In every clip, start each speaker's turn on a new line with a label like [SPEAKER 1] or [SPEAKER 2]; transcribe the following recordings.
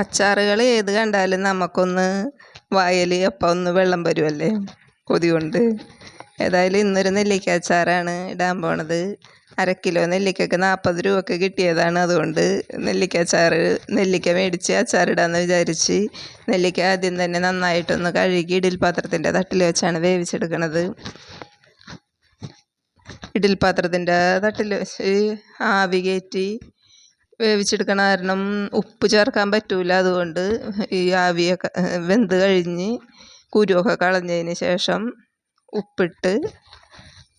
[SPEAKER 1] അച്ചാറുകൾ ഏത് കണ്ടാലും നമുക്കൊന്ന് വായിൽ അപ്പം ഒന്ന് വെള്ളം വരുമല്ലേ കൊതി കൊണ്ട് ഏതായാലും ഇന്നൊരു നെല്ലിക്ക അച്ചാറാണ് ഇടാൻ പോണത്. അര കിലോ നെല്ലിക്കയ്ക്ക് നാൽപ്പത് രൂപയ്ക്ക് കിട്ടിയതാണ്. അതുകൊണ്ട് നെല്ലിക്ക അച്ചാർ നെല്ലിക്ക മേടിച്ച് അച്ചാറിടാമെന്ന് വിചാരിച്ച് നെല്ലിക്ക ആദ്യം തന്നെ നന്നായിട്ടൊന്ന് കഴുകി ഇടിൽ പാത്രത്തിന്റെ തട്ടിൽ വെച്ചാണ് വേവിച്ചെടുക്കണത്. ഇടിൽ പാത്രത്തിന്റെ തട്ടിൽ വെച്ച് ആവി കയറ്റി വേവിച്ചെടുക്കണ കാരണം ഉപ്പ് ചേർക്കാൻ പറ്റില്ല അതുകൊണ്ട് ഈ ആവിയൊക്കെ വെന്ത് കഴിഞ്ഞ് കുരുവൊക്കെ കളഞ്ഞതിന് ശേഷം ഉപ്പിട്ട്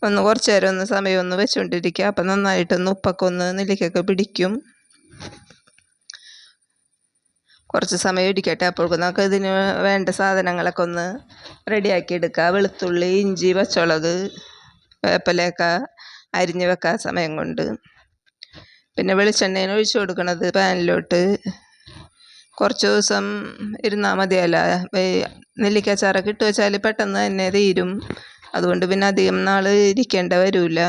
[SPEAKER 1] ഒന്ന് കുറച്ച് നേരം ഒന്ന് സമയം ഒന്ന് വെച്ചുകൊണ്ടിരിക്കുക അപ്പം നന്നായിട്ടൊന്ന് ഉപ്പൊക്കെ ഒന്ന് നെല്ലിക്കൊക്കെ പിടിക്കും. കുറച്ച് സമയം ഇടിക്കട്ടെ. അപ്പോഴേക്കും നമുക്ക് ഇതിന് വേണ്ട സാധനങ്ങളൊക്കെ ഒന്ന് റെഡിയാക്കി എടുക്കുക. വെളുത്തുള്ളി ഇഞ്ചി പച്ചമുളക് വേപ്പിലയൊക്കെ അരിഞ്ഞ് വെക്കാൻ സമയം കൊണ്ട്. പിന്നെ വെളിച്ചെണ്ണയാണ് ഒഴിച്ചു കൊടുക്കണത് പാനിലോട്ട്. കുറച്ച് ദിവസം ഇരുന്നാൽ മതിയല്ലോ. നെല്ലിക്കച്ചാറൊക്കെ ഇട്ട് വെച്ചാൽ പെട്ടെന്ന് തന്നെ തീരും. അതുകൊണ്ട് പിന്നെ അധികം നാൾ ഇരിക്കേണ്ട വരില്ല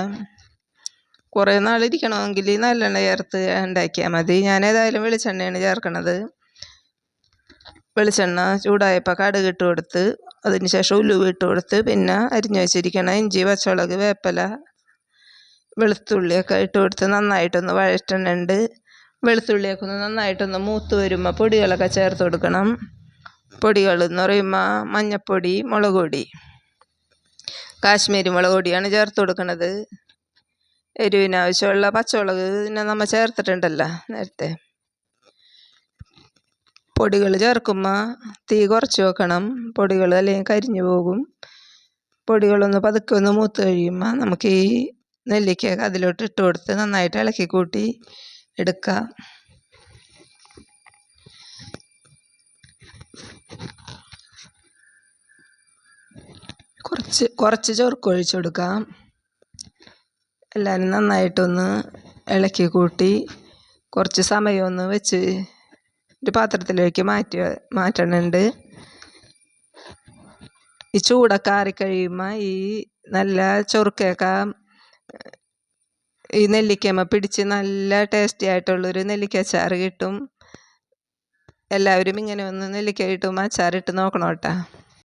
[SPEAKER 1] കുറേ നാൾ ഇരിക്കണമെങ്കിൽ നല്ലെണ്ണ ചേർത്ത് ഉണ്ടാക്കിയാൽ മതി. ഞാൻ ഏതായാലും വെളിച്ചെണ്ണയാണ് ചേർക്കണത്. വെളിച്ചെണ്ണ ചൂടായപ്പോൾ കടുക് ഇട്ട് കൊടുത്ത് അതിന് ശേഷം ഉലുവ ഇട്ട് കൊടുത്ത് പിന്നെ അരിഞ്ഞു വെച്ചിരിക്കണ ഇഞ്ചി പച്ചമുളക് വേപ്പില വെളുത്തുള്ളിയൊക്കെ ഇട്ട് കൊടുത്ത് നന്നായിട്ടൊന്ന് വഴറ്റുന്നുണ്ട്. വെളുത്തുള്ളിയൊക്കെ ഒന്ന് നന്നായിട്ടൊന്ന് മൂത്ത് വരുമ്പോൾ പൊടികളൊക്കെ ചേർത്ത് കൊടുക്കണം. പൊടികൾ എന്ന് പറയുമ്പോൾ മഞ്ഞൾപ്പൊടി മുളക് പൊടി. കാശ്മീരി മുളക് പൊടിയാണ് ചേർത്ത് കൊടുക്കുന്നത് എരിവിനാവശ്യമുള്ള പച്ചമുളക് പിന്നെ നമ്മൾ ചേർത്തിട്ടുണ്ടല്ലോ നേരത്തെ. പൊടികൾ ചേർക്കുമ്പോൾ തീ കുറച്ച് വെക്കണം. പൊടികൾ അല്ലെങ്കിൽ കരിഞ്ഞു പോകും. പൊടികളൊന്ന് പതുക്കെ ഒന്ന് മൂത്ത് കഴിയുമ്പോൾ നമുക്ക് ഈ നെല്ലിക്ക അതിലോട്ട് ഇട്ട് കൊടുത്ത് നന്നായിട്ട് ഇളക്കി കൂട്ടി എടുക്കുക. കുറച്ച് കുറച്ച് ചോർക്ക് ഒഴിച്ചു കൊടുക്കാം എല്ലാവരും നന്നായിട്ടൊന്ന് ഇളക്കി കൂട്ടി കുറച്ച് സമയം ഒന്ന് വെച്ച് ഒരു പാത്രത്തിലേക്ക് മാറ്റി മാറ്റണുണ്ട്. ഈ ചൂടൊക്കെ ആറിക്കഴിയുമ്പോൾ ഈ നല്ല ചൊറുക്കൊക്കെ ഈ നെല്ലിക്കമ്മ പിടിച്ച് നല്ല ടേസ്റ്റി ആയിട്ടുള്ളൊരു നെല്ലിക്ക അച്ചാർ കിട്ടും. എല്ലാവരും ഇങ്ങനെ ഒന്ന് നെല്ലിക്ക കിട്ടുമ്പോൾ അച്ചാറിട്ട് നോക്കണം കേട്ടോ.